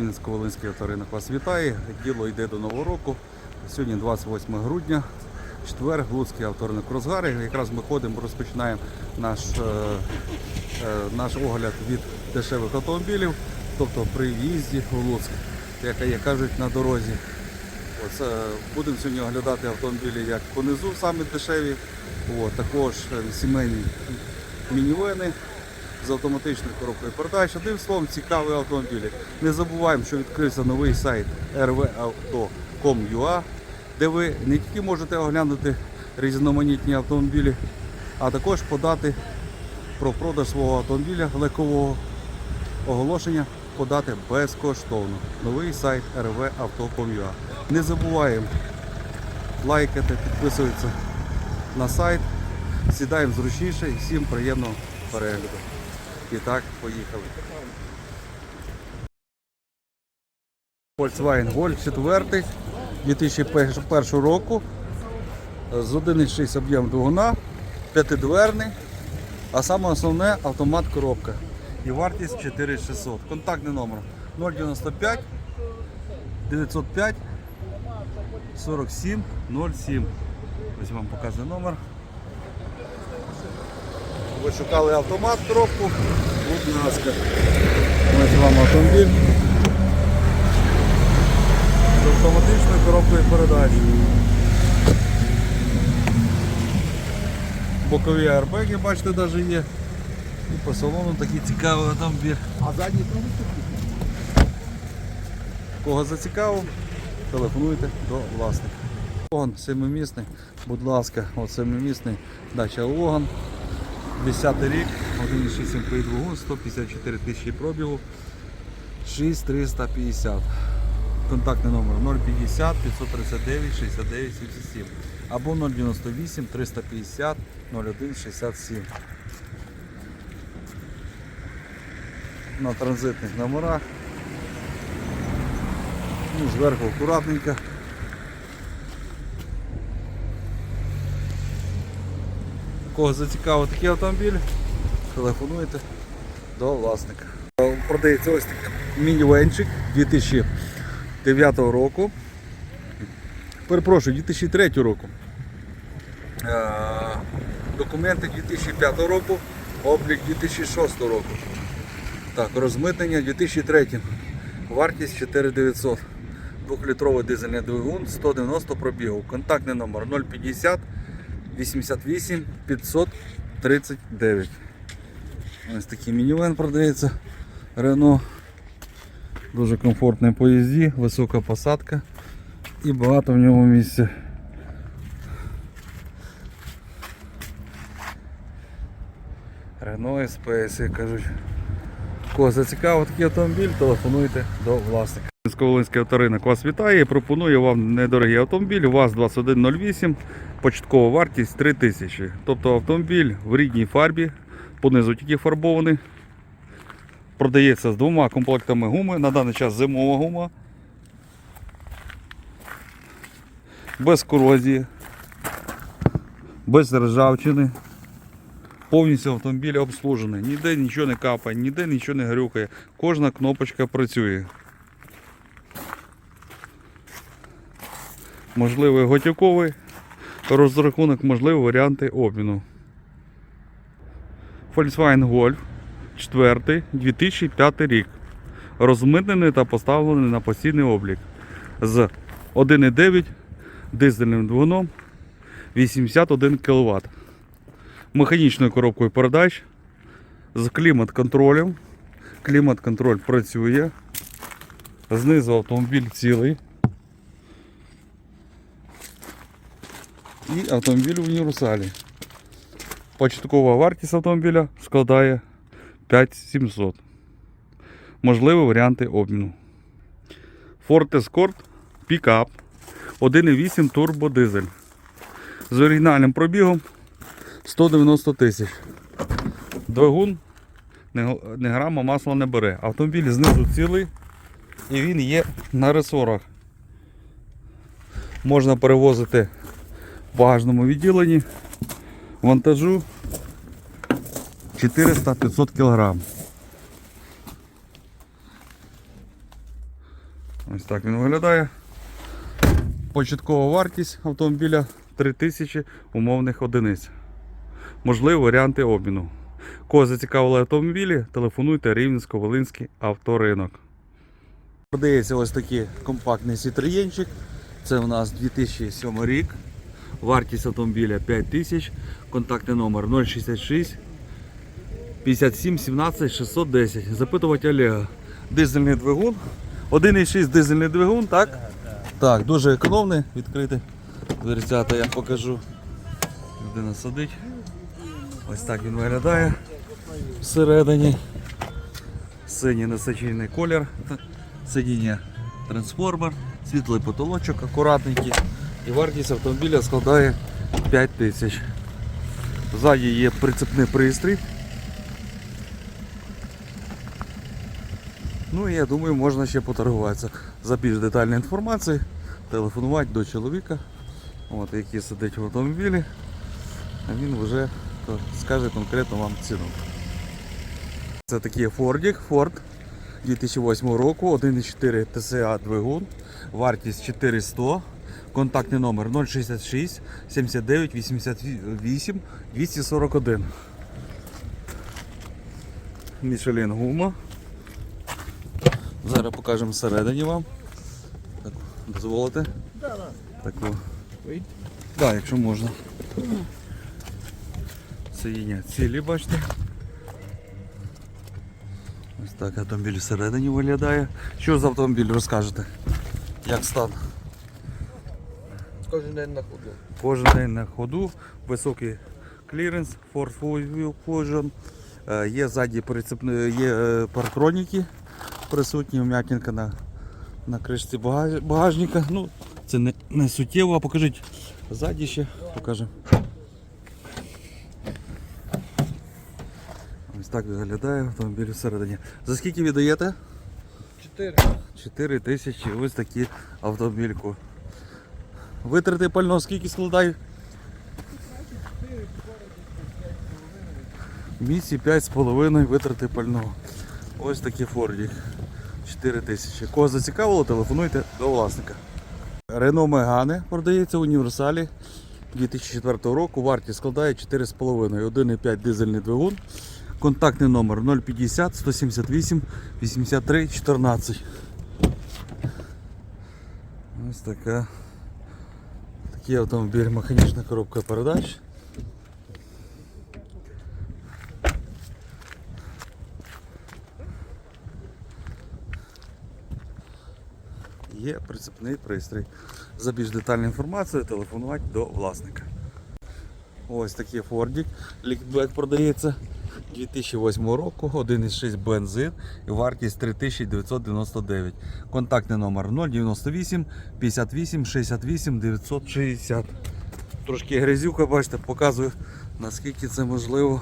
Вінницько-Волинський авторинок вас вітає. Діло йде до Нового року. Сьогодні 28 грудня, четвер, Луцький авторинок розгари. Якраз ми ходимо, розпочинаємо наш, е, е, наш огляд від дешевих автомобілів, тобто при в'їзді у Луцьк, як, кажуть, на дорозі. Ось, е, будемо сьогодні оглядати автомобілі як понизу, самі дешеві, От, також сімейні мінівени з автоматичною коробкою передач. Одним словом, цікаві автомобілі. Не забуваємо, що відкрився новий сайт rvauto.com.ua, де ви не тільки можете оглянути різноманітні автомобілі, а також подати про продаж свого автомобіля легкового оголошення подати безкоштовно. Новий сайт rvauto.com.ua. Не забуваємо лайкати, підписуватися на сайт. Сідаємо зручніше і всім приємного перегляду. І так, поїхали. Volkswagen Golf 4 2001 року з 1,6 об'єм двигуна, п'ятидверний, а саме основне автомат коробка. І вартість 4600. Контактний номер 095 905 47 07. Ось вам показує номер. Ви шукали автомат, коробку, будь ласка. Ось вам автомобіль. З автоматичною коробкою передач. Бокові аербеги, бачите, навіть є. І по салону такий цікавий автомобіль. А задній провід Кого зацікавив, телефонуйте до власника. Логан семимісний, будь ласка, от семимісний дача Логан. 10 рік, 1,6 МПІ двигун, 154 тисячі пробігу, 6350. Контактний номер 050 539 69 77 або 098 350 01 67. На транзитних номерах. Ну, зверху акуратненько. Кого зацікавив такий автомобіль, телефонуйте до власника. Продається ось такий мінівенчик 2009 року. Перепрошую, 2003 року. Е, Документи 2005 року, облік 2006 року. Так, розмитнення 2003. Вартість 4900. Двохлітровий дизельний двигун, 190 пробігів. Контактний номер 050 88 539. Ось такий мінівен продається. Рено. Дуже комфортний поїзді, висока посадка і багато в ньому місця. Рено СПС, як кажуть. Кого зацікавив такий автомобіль, телефонуйте до власника. Волинський авторинок вас вітає і пропонує вам недорогий автомобіль ВАЗ-2108, початкова вартість 3000. Тобто автомобіль в рідній фарбі, понизу тільки фарбований. Продається з двома комплектами гуми. На даний час зимова гума. Без корозії, без ржавчини. Повністю автомобіль обслужений. Ніде нічого не капає, ніде нічого не грюкає. Кожна кнопочка працює. Можливий готівковий розрахунок, можливі варіанти обміну. Volkswagen Golf 4 2005 рік. Розмитнений та поставлений на постійний облік з 1,9 дизельним двигуном 81 кВт. Механічною коробкою передач з клімат-контролем. Клімат-контроль працює. Знизу автомобіль цілий. І автомобіль в універсалі. Початкова вартість автомобіля складає 5700. Можливі варіанти обміну. Ford Escort Pickup 1,8 турбодизель. З оригінальним пробігом 190 тисяч. Двигун не, грама масла не бере. Автомобіль знизу цілий і він є на ресорах. Можна перевозити в багажному відділенні вантажу 400-500 кг. Ось так він виглядає. Початкова вартість автомобіля 3000 умовних одиниць. Можливі варіанти обміну. Кого зацікавили автомобілі, телефонуйте Рівненсько-Волинський авторинок. Продається ось такий компактний сітриєнчик. Це у нас 2007 рік. Вартість автомобіля 5000. Контактний номер 066 57 17 610. Запитувати Олега. Дизельний двигун. 1,6 дизельний двигун, так? Так, дуже економний, відкритий. Дверцята я покажу. Людина сидить. Ось так він виглядає всередині. Синій насичений колір. Сидіння трансформер, світлий потолочок, акуратненький. І вартість автомобіля складає 5 тисяч. Ззаді є прицепний пристрій. Ну і я думаю, можна ще поторгуватися. За більш детальною інформацією телефонувати до чоловіка, от, який сидить в автомобілі, а він вже то, скаже конкретно вам ціну. Це такий Фордік, Ford 2008 року, 1,4 TSA двигун, вартість 400, контактний номер 066 79 88 241. Мішелін гума. Зараз покажемо всередині вам. Так, дозволите? Таку. Так, якщо можна. Сидіння цілі, бачите. Ось так автомобіль всередині виглядає. Що за автомобіль розкажете? Як стан? Кожен день на ходу. Кожен день на ходу, високий кліренс, Ford Full Fusion. Е, Є ззаді є е, парктроніки присутні, м'якінка на, на кришці багаж- багажника. Ну, це не, не суттєво, а покажіть ззаді ще, покажемо. Ось так виглядає автомобіль всередині. За скільки віддаєте? Чотири. 4 тисячі ось такі автомобільку. Витрати пального скільки складають? Місці 5,5 витрати пального. Ось такий Фордік. 4 тисячі. Кого зацікавило, телефонуйте до власника. Рено Мегане продається в універсалі 2004 року. Вартість складає 4,5. 1,5 дизельний двигун. Контактний номер 050 178 83 14. Ось така. Такий автомобіль, механічна коробка передач. Є прицепний пристрій. За більш детальною інформацією телефонувати до власника. Ось такий Фордік. Лікбек продається 2008 року, 1,6 бензин і вартість 3999. Контактний номер 098 58 68 960. Трошки грязюка, бачите, показую наскільки це можливо.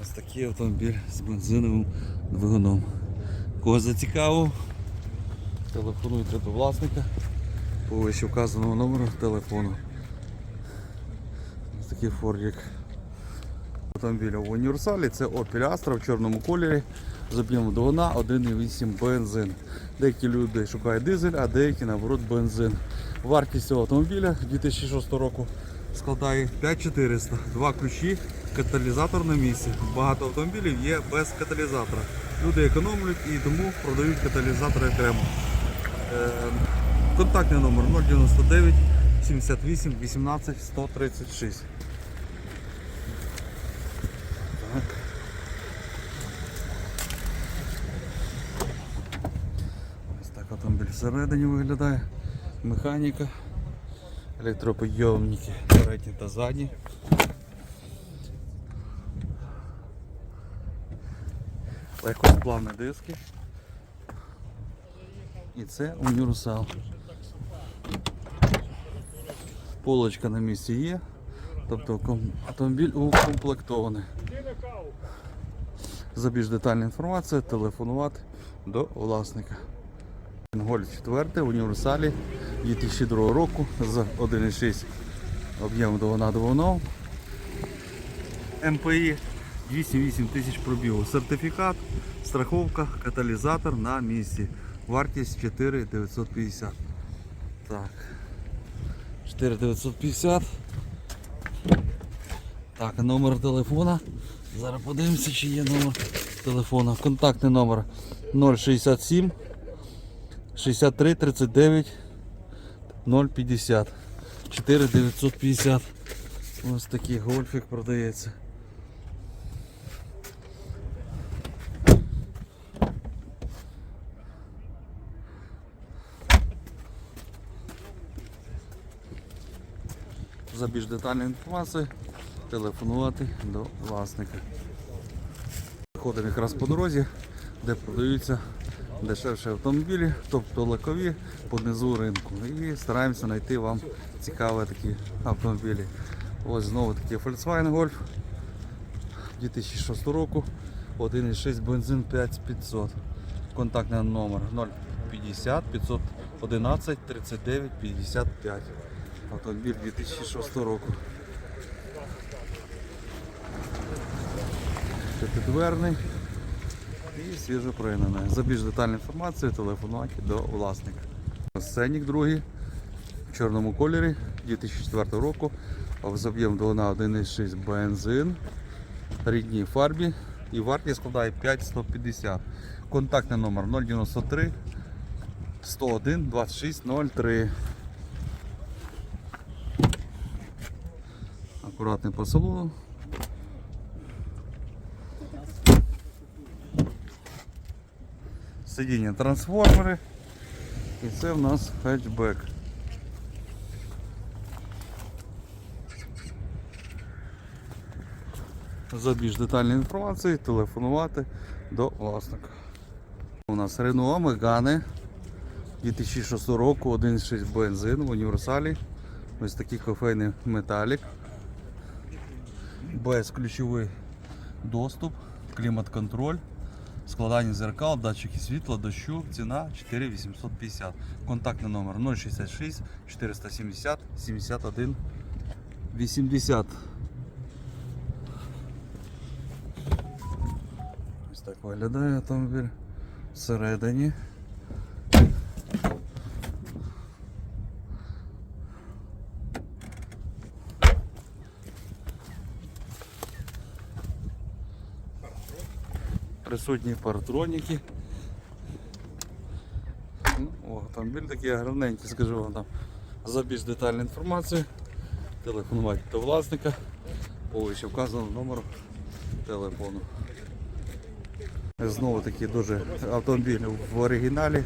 Ось такий автомобіль з бензиновим двигуном. Кого зацікавив, телефонуйте до власника по вище вказаному номеру телефону. Такий фордік автомобіля в універсалі. Це Opel Astra в чорному кольорі з об'ємом двигуна 1,8 бензин. Деякі люди шукають дизель, а деякі наоборот бензин. Вартість цього автомобіля 2006 року складає 5400. Два ключі, каталізатор на місці. Багато автомобілів є без каталізатора. Люди економлять і тому продають каталізатори окремо. Е, Контактний номер 099 78 18 136. Так. Ось так автомобіль всередині виглядає. Механіка, електроподйомники передні та задні. Легкосплавні диски. І це універсал. Полочка на місці є. Тобто автомобіль укомплектований. За більш детальну інформацію телефонувати до власника. Гольф 4 в універсалі 2002 року з 1,6 об'ємом двигуна двигуном. МПІ 208 тисяч пробігу. Сертифікат, страховка, каталізатор на місці. Вартість 4950. Так. 4950. Так, номер телефона. Зараз подивимося, чи є номер телефона. Контактний номер 067 63 39 050 4950. Ось такий гольфік продається. За більш детальною інформацією телефонувати до власника. Ходимо якраз по дорозі, де продаються дешевші автомобілі, тобто легкові по низу ринку. І стараємося знайти вам цікаві такі автомобілі. Ось знову таки Volkswagen Golf 2006 року, 1,6 бензин 5500. Контактний номер 050 511 39 55. Автомобіль 2006 року. П'ятидверний і свіжо пригнаний. За більш детальну інформацію телефонуйте до власника. Сценік другий в чорному кольорі 2004 року. З об'єм двигуна 1,6 бензин, рідній фарбі і вартість складає 5150. Контактний номер 093 101 2603. Акуратний по салону. Сидіння трансформери. І це в нас хетчбек. За більш детальною інформацією телефонувати до власника. У нас Renault Megane 2006 року, 1.6 бензин в універсалі. Ось такий кофейний металік. Безключовий доступ, клімат-контроль, складання зеркал, датчики світла, дощу, ціна 4850. Контактний номер 066 470 71 80. Ось так виглядає автомобіль всередині. Присутні паратроніки. Ну, автомобіль такий гарненький, скажу вам там. За більш детальну інформацію телефонувати до власника по вище вказаному номеру телефону. Знову таки дуже автомобіль в оригіналі.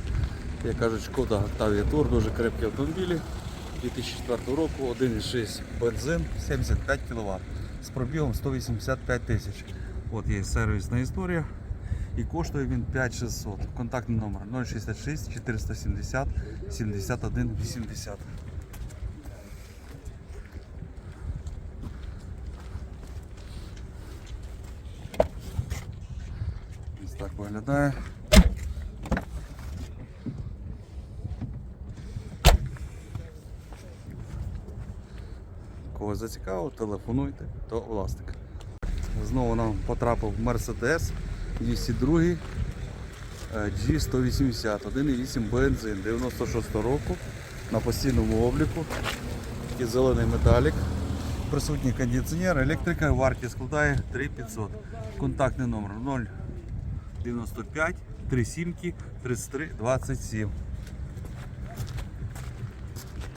Як кажуть, шкода Octavia Tour, дуже крепкі автомобілі. 2004 року 1,6 бензин 75 кВт з пробігом 185 тисяч. От є сервісна історія. І коштує він 5600. Контактний номер 066 470 71 80. Ось так виглядає. Кого зацікавило, телефонуйте до власника. Знову нам потрапив Mercedes 202 е, G180, 1,8 бензин 96 року на постійному обліку. Такий зелений металік. Присутній кондиціонер, електрика, вартість складає 3500. Контактний номер 095 37 33 27.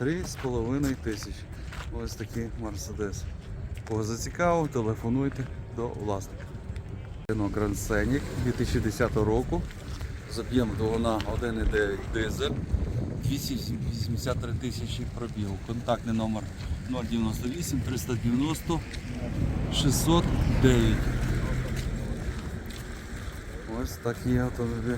3,5 тисяч. Ось такий Мерседес. Кого зацікавив, телефонуйте до власника. Grand Scenic 2010 року. З об'ємом двигуна 1,9 дизель. 283 тисячі пробігу. Контактний номер 098 390 609. Ось такий автомобіль.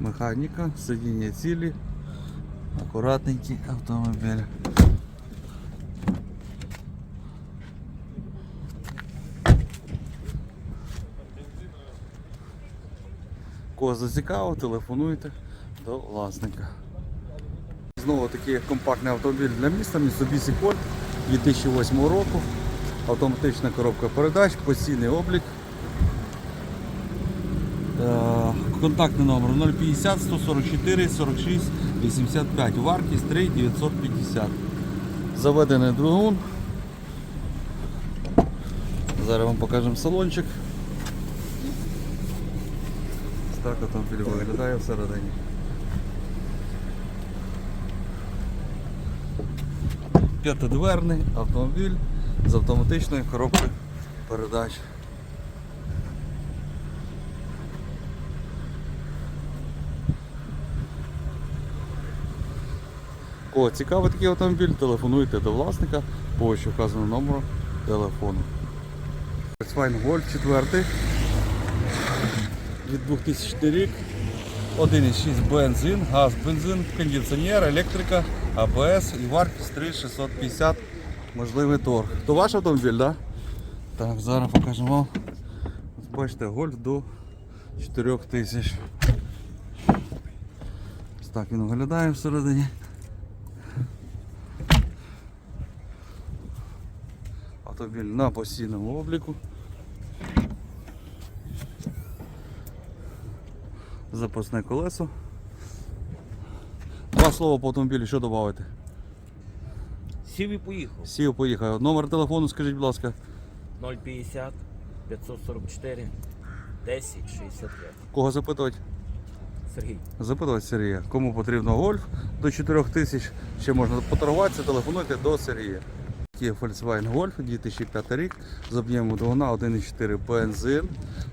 Механіка, сидіння цілі, акуратненький автомобіль. Кого зацікавив, телефонуйте до власника. Знову таки компактний автомобіль для міста Mitsubishi Colt 2008 року. Автоматична коробка передач, постійний облік. Е, Контактний номер 050 144 46 85. Вартість 3 950. Заведений двигун. Зараз вам покажемо салончик. Так автомобіль виглядає всередині. П'ятидверний автомобіль з автоматичною коробкою передач. Кого цікавий такий автомобіль, телефонуйте до власника по вище вказаному номеру телефону. Volkswagen Golf 4 від 2000 рік. 1,6 бензин, газ, бензин, кондиціонер, електрика, АБС і вартість 3650, можливий торг. То ваш автомобіль, так? Да? Так, зараз покажемо вам. Бачите, гольф до 4000. Ось так він виглядає всередині. Автомобіль на постійному обліку. Запасне колесо. Два слова по автомобілю, що додати? Сів і поїхав. Сів, поїхав. Номер телефону, скажіть, будь ласка. 050 544 10 65. Кого запитувати? Сергій. Запитувати Сергія. Кому потрібно гольф до 4000, ще можна поторгуватися, телефонуйте до Сергія. Є Volkswagen Golf 2005 рік з об'ємом двигуна 1,4 бензин,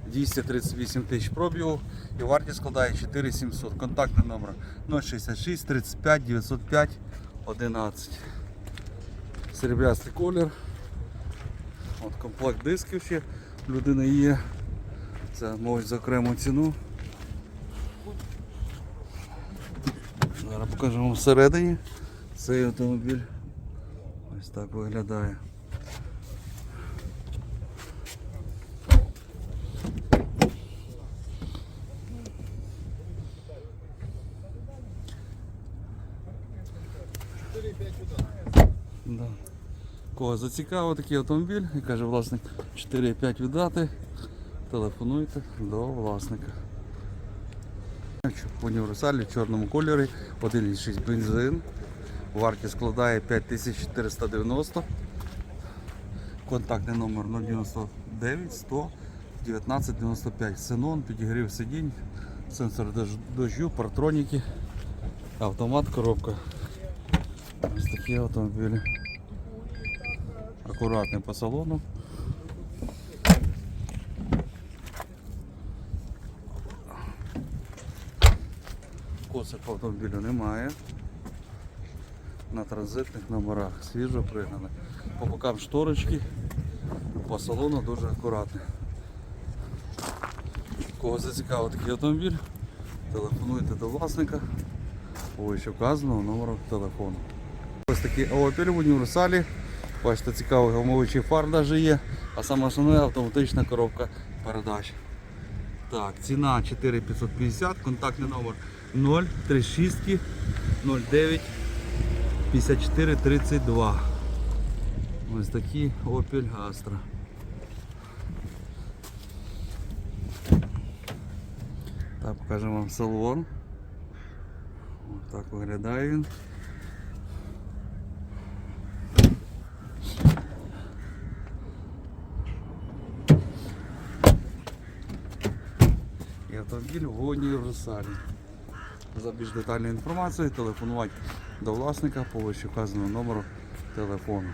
238 тисяч пробігу і вартість складає 4700. Контактний номер 066 35 905 11. Серебрястий колір. От комплект дисків ще в людини є. Це мовить за окрему ціну. Зараз покажу вам всередині цей автомобіль. Ось так виглядає. Да. Кого зацікавив такий автомобіль і каже власник 4,5 віддати, телефонуйте до власника. В в чорному кольорі 1,6 бензин. Вартість складає 5490. Контактний номер 099 100 19 95. Синон, підігрів сидінь, сенсор дож- дождю, партроніки, автомат, коробка. Ось такі автомобілі. Акуратний по салону. Косик автомобілю немає. На транзитних номерах свіжо пригнане. По бокам шторочки, по салону дуже акуратно. Кого зацікавив такий автомобіль, телефонуйте до власника по вище вказаного номеру телефону. Ось такий Opel в універсалі. Бачите, цікавий гумовичий фар даже є, а саме основне автоматична коробка передач. Так, ціна 4550, контактний номер 036 09 54 32. Ось такі Opel Astra. Так, покажемо вам салон. Ось так виглядає він. І автомобіль в універсалі. За більш детальною інформацією телефонувати до власника по вище вказаному номеру телефону.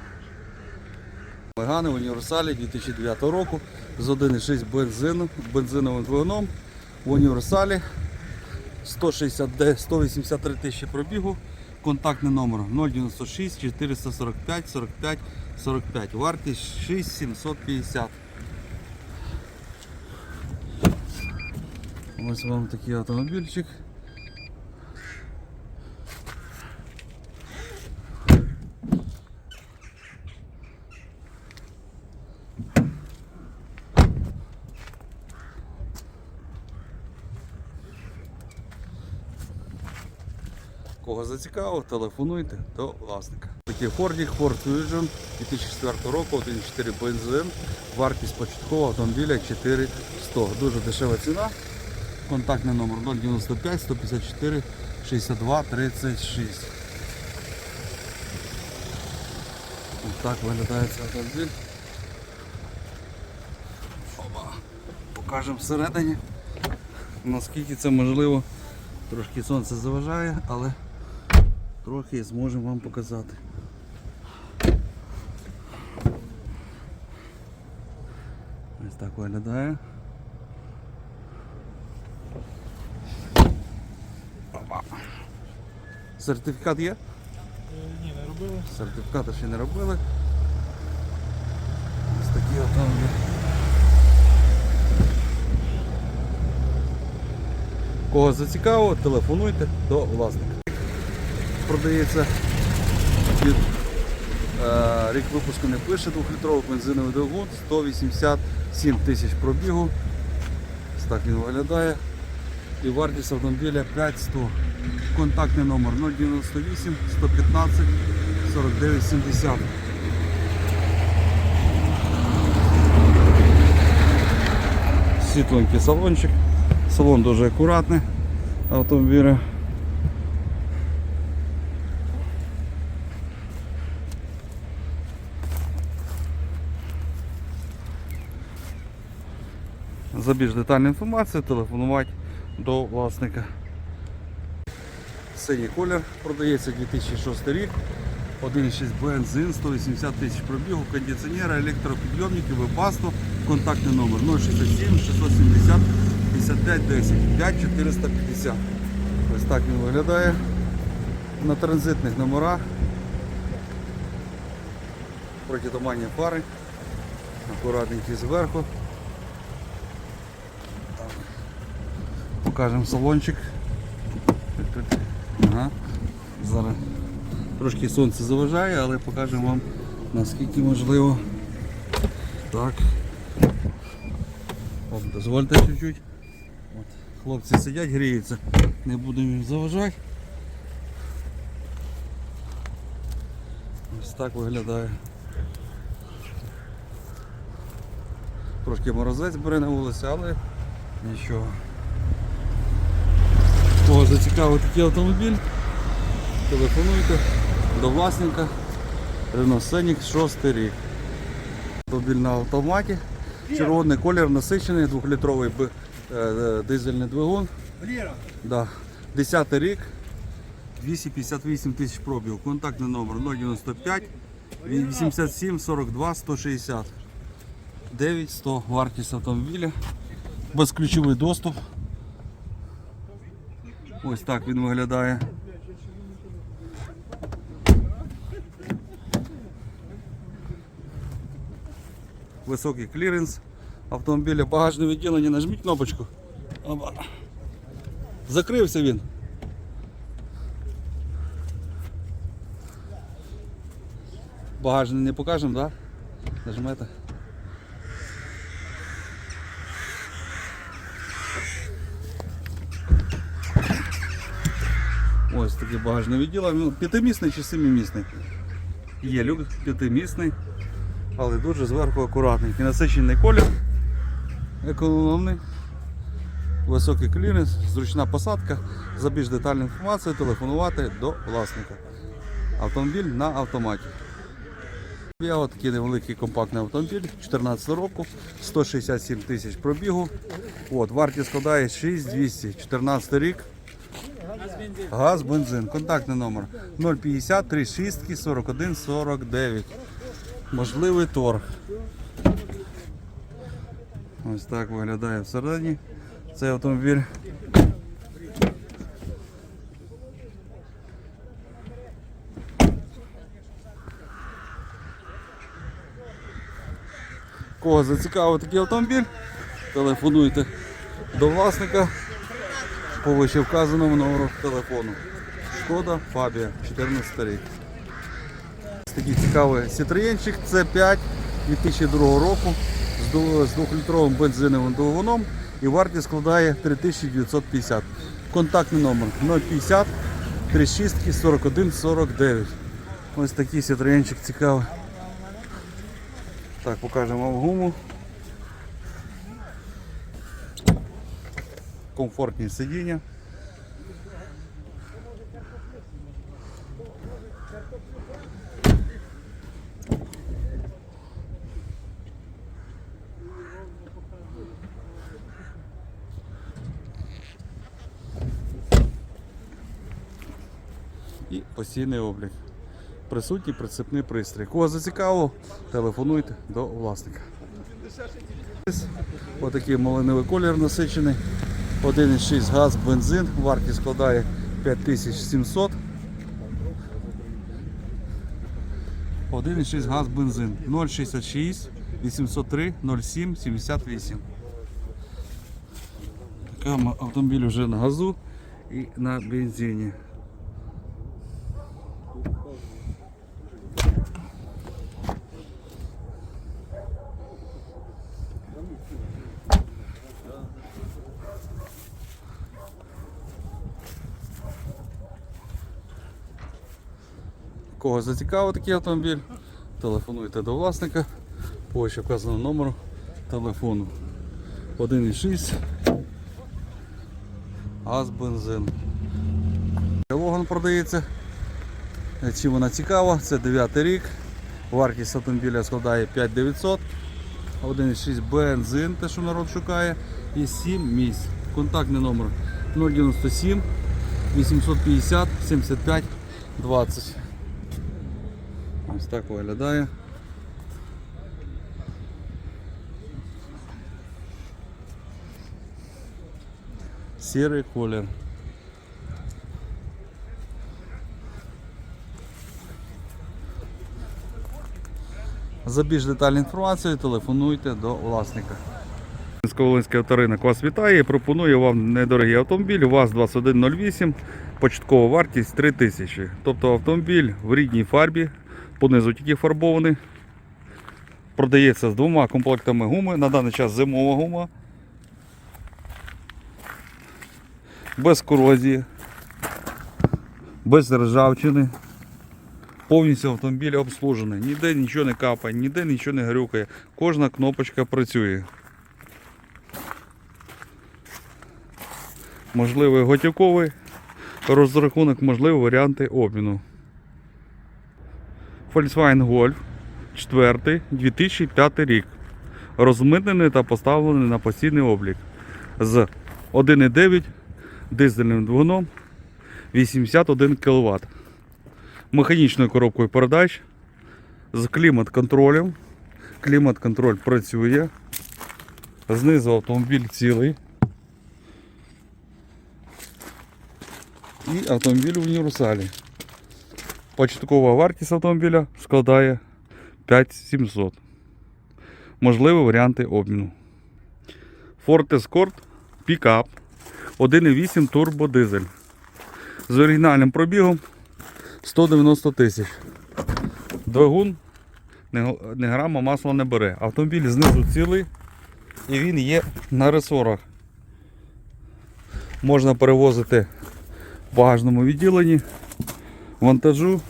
Мегани в універсалі 2009 року з 1,6 бензину, бензиновим двигуном в універсалі 160, 183 тисячі пробігу. Контактний номер 096 445 45 45. Вартість 6750. Ось вам такий автомобільчик. Зацікавив, телефонуйте до власника. Такий Ford, Ford Fusion 2004 року, 1.4 бензин, вартість початкового автомобіля 4100. Дуже дешева ціна. Контактний номер 095 154 62 36. Ось так виглядає цей автомобіль. Опа. Покажемо всередині. Наскільки це можливо. Трошки сонце заважає, але трохи зможемо вам показати. Ось так виглядає. Сертифікат є? Ні, не робили. Сертифікати ще не робили. Ось такі автомобілі. Кого зацікавило, телефонуйте до власника. Продається від е, рік випуску не пише, 2-літровий бензиновий двигун, 187 тисяч пробігу. Так він виглядає. І вартість автомобіля 5100. Контактний номер 098 115 49 70. Світленький салончик. Салон дуже акуратний автомобіля. За більш детальну інформацію телефонувати до власника. Синій колір продається 2006 рік. 1,6 бензин, 180 тисяч пробігу, кондиціонера, електропідйомники, вебасту, контактний номер 067 670 55 10 5 450. Ось так він виглядає на транзитних номерах. Протитуманні фари, акуратненькі зверху. Покажемо салончик. Ага. Зараз трошки сонце заважає, але покажемо вам наскільки можливо. Так. Оп, дозвольте чуть-чуть. Хлопці сидять, гріються, не будемо їм заважати. Ось так виглядає. Трошки морозець бере на вулиці, але нічого. Зацікавив такий автомобіль, телефонуйте до власника Renault Scenic 6 рік. Автомобіль на автоматі. Червоний колір насичений, 2-літровий е, дизельний двигун. Да. 10 рік, 258 тисяч пробів. Контактний номер 095 87 42 160. 9100 вартість автомобіля. Безключовий доступ. Ось так він виглядає. Високий кліренс автомобіля, багажне відділення, нажміть кнопочку. Закрився він. Багажний не покажемо, так? Да? Нажмете. Ось таке багажне відділення. Ну, П'ятимісний чи семимісний? Є люк п'ятимісний, але дуже зверху акуратний. Насичений колір, економний, високий кліренс, зручна посадка. За більш детальну інформацію телефонувати до власника. Автомобіль на автоматі. Я от такий невеликий компактний автомобіль 14 року, 167 тисяч пробігу. От, вартість складає 6200, 14 рік. Газ, бензин. Контактний номер 050 36 41 49. Можливий торг. Ось так виглядає всередині цей автомобіль. Кого зацікавив такий автомобіль, телефонуйте до власника по вище вказаному номеру телефону. Шкода Фабія 14 рік. Такий цікавий Citroenчик C5 2002 року з ду- 2-літровим бензиновим двигуном і вартість складає 3950. Контактний номер 050 36 41 49. Ось такий сітроєнчик цікавий. Так, покажемо вам гуму. Комфортні сидіння. і постійний облік. Присутній прицепний пристрій. Кого зацікавило, телефонуйте до власника. Отакий малиновий колір насичений. 1,6 газ, бензин. Вартість складає 5700. 1,6 газ, бензин. 0,66 803 07 78. Така автомобіль вже на газу і на бензині. Кого зацікавив такий автомобіль, телефонуйте до власника по вказаному номеру телефону 1,6 газ бензин. Логан продається. Чим вона цікава, це 9 рік. Вартість автомобіля складає 5900. 1,6 бензин, те, що народ шукає, і 7 місць. Контактний номер 097 850 75 20. Ось так виглядає. Сірий колір. За більш детальну інформацію телефонуйте до власника. Волинський авторинок вас вітає і пропонує вам недорогий автомобіль УАЗ-2108, початкова вартість 3000. Тобто автомобіль в рідній фарбі, понизу тільки фарбований. Продається з двома комплектами гуми. На даний час зимова гума. Без корозії, без ржавчини. Повністю автомобіль обслужений. Ніде нічого не капає, ніде нічого не грюкає. Кожна кнопочка працює. Можливий готівковий розрахунок, можливі варіанти обміну. Volkswagen Golf 4 2005 рік. Розмитнений та поставлений на постійний облік з 1,9 дизельним двигуном 81 кВт. Механічною коробкою передач з клімат-контролем. Клімат-контроль працює. Знизу автомобіль цілий. І автомобіль в універсалі. Початкова вартість автомобіля складає 5700. Можливі варіанти обміну. Ford Escort Pickup 1,8 турбодизель. З оригінальним пробігом 190 тисяч. Двигун не, не грама масла не бере. Автомобіль знизу цілий і він є на ресорах. Можна перевозити в багажному відділенні вантажу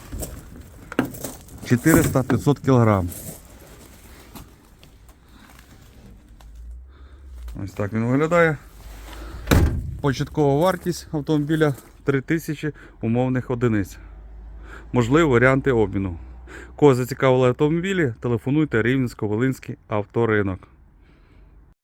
400-500 кг. Ось так він виглядає. Початкова вартість автомобіля 3000 умовних одиниць. Можливі варіанти обміну. Кого зацікавили автомобілі, телефонуйте Рівненсько-Волинський авторинок.